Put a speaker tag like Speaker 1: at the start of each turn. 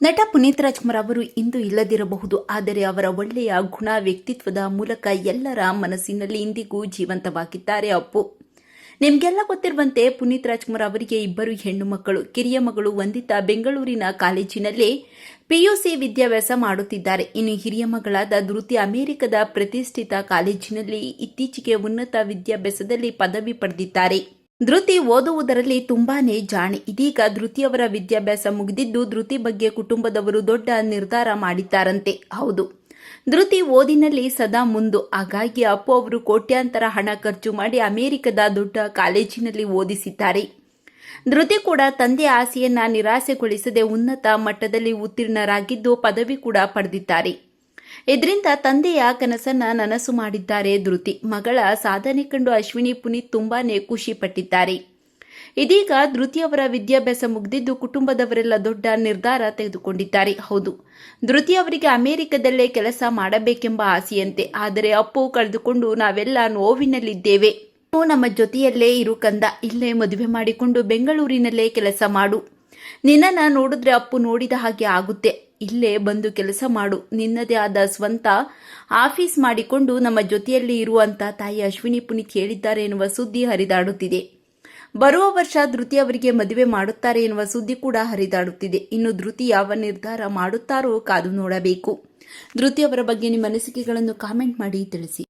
Speaker 1: ನಟ ಪುನೀತ್ ರಾಜ್ಕುಮಾರ್ ಅವರು ಇಂದು ಇಲ್ಲದಿರಬಹುದು, ಆದರೆ ಅವರ ಒಳ್ಳೆಯ ಗುಣ ವ್ಯಕ್ತಿತ್ವದ ಮೂಲಕ ಎಲ್ಲರ ಮನಸ್ಸಿನಲ್ಲಿ ಇಂದಿಗೂ ಜೀವಂತವಾಗಿದ್ದಾರೆ ಅಪ್ಪು. ನಿಮಗೆಲ್ಲ ಗೊತ್ತಿರುವಂತೆ ಪುನೀತ್ ರಾಜ್ಕುಮಾರ್ ಅವರಿಗೆ ಇಬ್ಬರು ಹೆಣ್ಣು ಮಕ್ಕಳು, ಕಿರಿಯ ಮಗಳು ವಂದಿತ ಬೆಂಗಳೂರಿನ ಕಾಲೇಜಿನಲ್ಲಿ ಪಿಯುಸಿ ವಿದ್ಯಾಭ್ಯಾಸ ಮಾಡುತ್ತಿದ್ದಾರೆ. ಇನ್ನು ಹಿರಿಯ ಮಗಳಾದ ಧೃತಿ ಅಮೆರಿಕದ ಪ್ರತಿಷ್ಠಿತ ಕಾಲೇಜಿನಲ್ಲಿ ಇತ್ತೀಚೆಗೆ ಉನ್ನತ ವಿದ್ಯಾಭ್ಯಾಸದಲ್ಲಿ ಪದವಿ ಪಡೆದಿದ್ದಾರೆ. ಧೃತಿ ಓದುವುದರಲ್ಲಿ ತುಂಬಾನೇ ಜಾಣೆ. ಇದೀಗ ಧೃತಿಯವರ ವಿದ್ಯಾಭ್ಯಾಸ ಮುಗಿದಿದ್ದು ಧೃತಿ ಬಗ್ಗೆ ಕುಟುಂಬದವರು ದೊಡ್ಡ ನಿರ್ಧಾರ ಮಾಡಿದ್ದಾರಂತೆ. ಹೌದು. ಧೃತಿ ಓದಿನಲ್ಲಿ ಸದಾ ಮುಂದು. ಹಾಗಾಗಿ ಅಪ್ಪು ಅವರು ಕೋಟ್ಯಾಂತರ ಹಣ ಖರ್ಚು ಮಾಡಿ ಅಮೆರಿಕದ ದೊಡ್ಡ ಕಾಲೇಜಿನಲ್ಲಿ ಓದಿಸಿದ್ದಾರೆ. ಧೃತಿ ಕೂಡ ತಂದೆ ಆಸೆಯನ್ನ ನಿರಾಸೆಗೊಳಿಸದೆ ಉನ್ನತ ಮಟ್ಟದಲ್ಲಿ ಉತ್ತೀರ್ಣರಾಗಿದ್ದು ಪದವಿ ಕೂಡ ಪಡೆದಿದ್ದಾರೆ. ಇದರಿಂದ ತಂದೆಯ ಕನಸನ್ನ ನನಸು ಮಾಡಿದ್ದಾರೆ ಧೃತಿ. ಮಗಳ ಸಾಧನೆ ಕಂಡು ಅಶ್ವಿನಿ ಪುನೀತ್ ತುಂಬಾನೇ ಖುಷಿ ಪಟ್ಟಿದ್ದಾರೆ. ಇದೀಗ ಧೃತಿಯವರ ವಿದ್ಯಾಭ್ಯಾಸ ಮುಗಿದಿದ್ದು ಕುಟುಂಬದವರೆಲ್ಲ ದೊಡ್ಡ ನಿರ್ಧಾರ ತೆಗೆದುಕೊಂಡಿದ್ದಾರೆ. ಹೌದು, ಧೃತಿ ಅವರಿಗೆ ಅಮೆರಿಕದಲ್ಲೇ ಕೆಲಸ ಮಾಡಬೇಕೆಂಬ ಆಸೆಯಂತೆ. ಆದರೆ ಅಪ್ಪು ಕಳೆದುಕೊಂಡು ನಾವೆಲ್ಲ ನೋವಿನಲ್ಲಿದ್ದೇವೆ. ನಮ್ಮ ಜೊತೆಯಲ್ಲೇ ಇರು ಕಂದ. ಇಲ್ಲೇ ಮದುವೆ ಮಾಡಿಕೊಂಡು ಬೆಂಗಳೂರಿನಲ್ಲೇ ಕೆಲಸ ಮಾಡು. ನಿನ್ನನ್ನ ನೋಡಿದ್ರೆ ಅಪ್ಪು ನೋಡಿದ ಹಾಗೆ ಆಗುತ್ತೆ. ಇಲ್ಲೇ ಬಂದು ಕೆಲಸ ಮಾಡು. ನಿನ್ನದೇ ಆದ ಸ್ವಂತ ಆಫೀಸ್ ಮಾಡಿಕೊಂಡು ನಮ್ಮ ಜೊತೆಯಲ್ಲಿ ಇರುವಂತ ತಾಯಿ ಅಶ್ವಿನಿ ಪುನೀತ್ ಹೇಳಿದ್ದಾರೆ ಎನ್ನುವ ಸುದ್ದಿ ಹರಿದಾಡುತ್ತಿದೆ. ಬರುವ ವರ್ಷ ಧೃತಿ ಅವರಿಗೆ ಮದುವೆ ಮಾಡುತ್ತಾರೆ ಎನ್ನುವ ಸುದ್ದಿ ಕೂಡ ಹರಿದಾಡುತ್ತಿದೆ. ಇನ್ನು ಧೃತಿ ಯಾವ ನಿರ್ಧಾರ ಮಾಡುತ್ತಾರೋ ಕಾದು ನೋಡಬೇಕು. ಧೃತಿ ಅವರ ಬಗ್ಗೆ ನಿಮ್ಮ ಅನಿಸಿಕೆಗಳನ್ನು ಕಾಮೆಂಟ್ ಮಾಡಿ ತಿಳಿಸಿ.